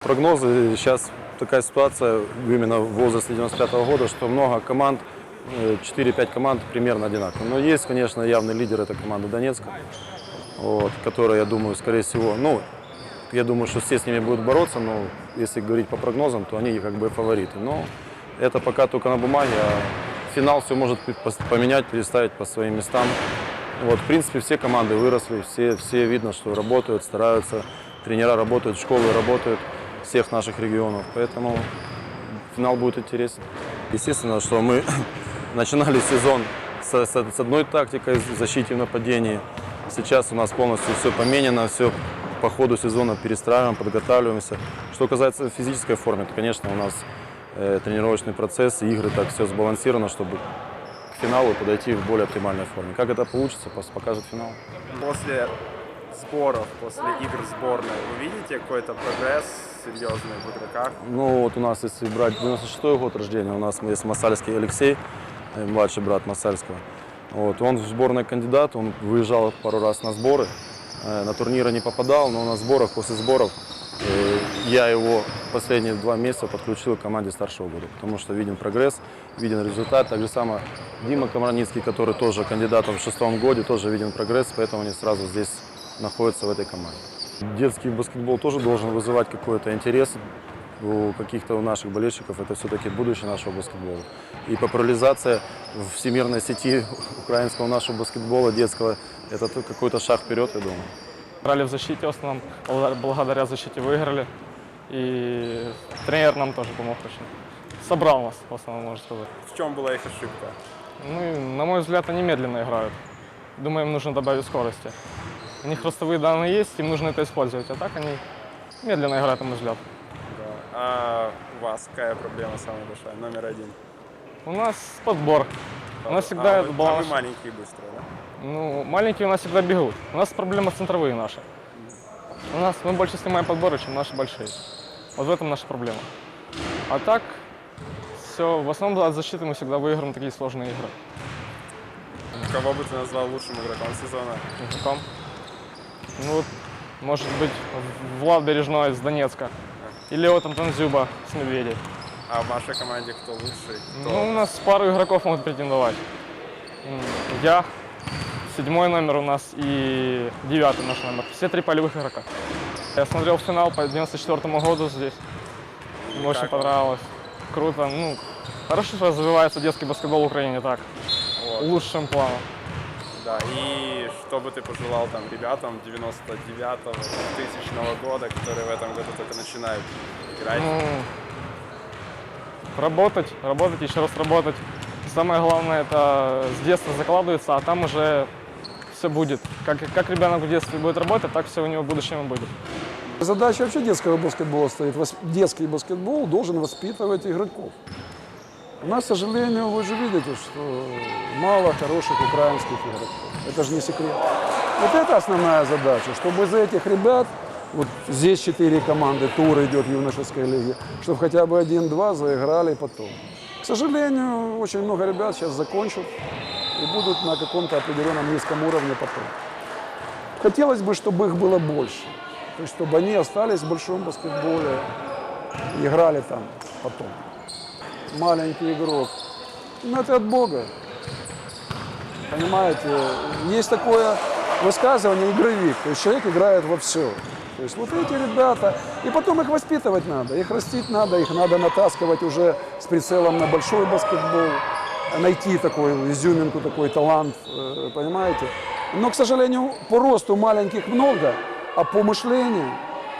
Прогнозы, сейчас такая ситуация именно в возрасте 95 года, что много команд, э, 4-5 команд примерно одинаковые. Но есть, конечно, явный лидер, это команда Донецка, вот, которая, я думаю, скорее всего, ну, я думаю, что все с ними будут бороться, но если говорить по прогнозам, то они как бы фавориты. Но это пока только на бумаге, а финал все может поменять, переставить по своим местам. Вот, в принципе, все команды выросли, все, все видно, что работают, стараются, тренера работают, школы работают всех наших регионов, поэтому финал будет интересен. Естественно, что мы начинали сезон с, с- с одной тактикой в защите и в нападении. Сейчас у нас полностью все поменяно, все по ходу сезона перестраиваем, подготавливаемся. Что касается физической формы, то, конечно, у нас э, тренировочный процесс, игры так все сбалансировано, чтобы к финалу подойти в более оптимальной форме. Как это получится, покажет финал. После сборов, после игр сборной, вы видите какой-то прогресс серьезный в игроках? Ну вот у нас, если брать 96 год рождения, у нас есть Масальский Алексей, э, младший брат Масальского. Вот, он в сборной кандидат, он выезжал пару раз на сборы, э, на турниры не попадал, но на сборах, после сборов э, я его последние два месяца подключил к команде старшего года, потому что виден прогресс, виден результат. Так же самое Дима Комарницкий, который тоже кандидатом в шестом годе, тоже виден прогресс, поэтому они сразу здесь находятся в этой команде. Детский баскетбол тоже должен вызывать какой-то интерес у каких-то у наших болельщиков. Это все-таки будущее нашего баскетбола. И популяризация в всемирной сети украинского нашего баскетбола детского – это то- какой-то шаг вперед, я думаю. Играли в защите в основном, благодаря- защите выиграли. И тренер нам тоже помог очень. Собрал нас, в основном, можно сказать. В чем была их ошибка? Ну, на мой взгляд, они медленно играют. Думаю, им нужно добавить скорости. У них ростовые данные есть, им нужно это использовать. А так они медленно играют, на мой взгляд. Да. А у вас какая проблема самая большая, номер один? У нас подбор. У нас всегда а, вы, а баланс. вы маленькие и быстрые, да? Ну, маленькие у нас всегда бегут. У нас проблема центровые наши. У нас мы больше снимаем подборы, чем наши большие. Вот в этом наша проблема. А так, все, в основном от защиты мы всегда выиграем такие сложные игры. Кого бы ты назвал лучшим игроком сезона? Игроком. Ну вот, может быть, Влад Бережной из Донецка. Или вот Антон Зюба с Медведей. А в вашей команде кто лучший? Кто? Ну, у нас пару игроков могут претендовать. Я, седьмой номер у нас и девятый наш номер. Все три полевых игрока. Я смотрел финал по 94 году здесь. И очень как понравилось. Круто. Ну, хорошо что развивается детский баскетбол в Украине так. Вот. Лучшим планом. Да, и что бы ты пожелал там ребятам 99-го, 2000 года, которые в этом году только начинают играть? Ну, работать, работать, еще раз работать. Самое главное это с детства закладывается, а там уже все будет. Как, как ребенок в детстве будет работать, так все у него в будущем и будет. Задача вообще детского баскетбола стоит. Детский баскетбол должен воспитывать игроков. У нас, к сожалению, вы же видите, что мало хороших украинских игроков. Это же не секрет. Вот это основная задача, чтобы из этих ребят, вот здесь четыре команды, тур идет в юношеской лиге, чтобы хотя бы один-два заиграли потом. К сожалению, очень много ребят сейчас закончат и будут на каком-то определенном низком уровне потом. Хотелось бы, чтобы их было больше. То есть, чтобы они остались в большом баскетболе и играли там потом. Маленький игрок. Ну, это от Бога. Понимаете, есть такое высказывание игровик. То есть человек играет во все. То есть вот эти ребята, и потом их воспитывать надо, их растить надо, их надо натаскивать уже с прицелом на большой баскетбол, найти такой изюминку, такой талант, э, понимаете. Но, к сожалению, по росту маленьких много, а по мышлению,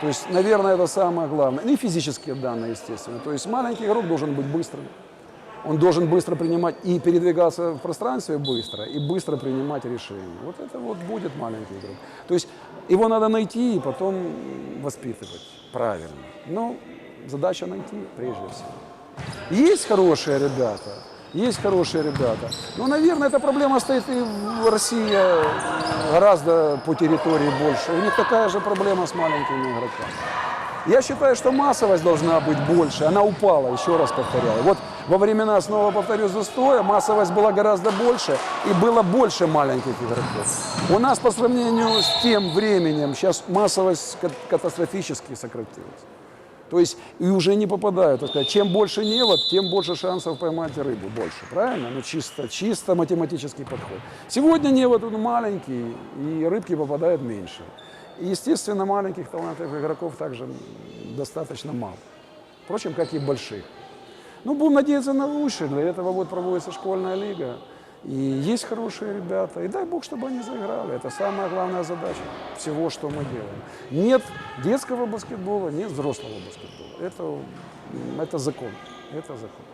то есть, наверное, это самое главное. Ну и физические данные, естественно. То есть маленький игрок должен быть быстрым. Он должен быстро принимать и передвигаться в пространстве быстро, и быстро принимать решения. Вот это вот будет маленький игрок. То есть его надо найти и потом воспитывать правильно. Но задача найти прежде всего. Есть хорошие ребята, есть хорошие ребята. Но, наверное, эта проблема стоит и в России э, гораздо по территории больше. У них такая же проблема с маленькими игроками. Я считаю, что массовость должна быть больше. Она упала, еще раз повторяю. Вот во времена, снова повторю, застоя массовость была гораздо больше и было больше маленьких игроков. У нас по сравнению с тем временем сейчас массовость ка- катастрофически сократилась. То есть и уже не попадают. Так сказать, чем больше невод, тем больше шансов поймать рыбу. Больше, правильно? Ну чисто, чисто математический подход. Сегодня невод он маленький, и рыбки попадают меньше. И, естественно, маленьких талантливых игроков также достаточно мало. Впрочем, как и больших. Ну, будем надеяться на лучшее. Для этого вот проводится школьная лига. И есть хорошие ребята. И дай бог, чтобы они заиграли. Это самая главная задача всего, что мы делаем. Нет детского баскетбола, нет взрослого баскетбола. Это, это закон. Это закон.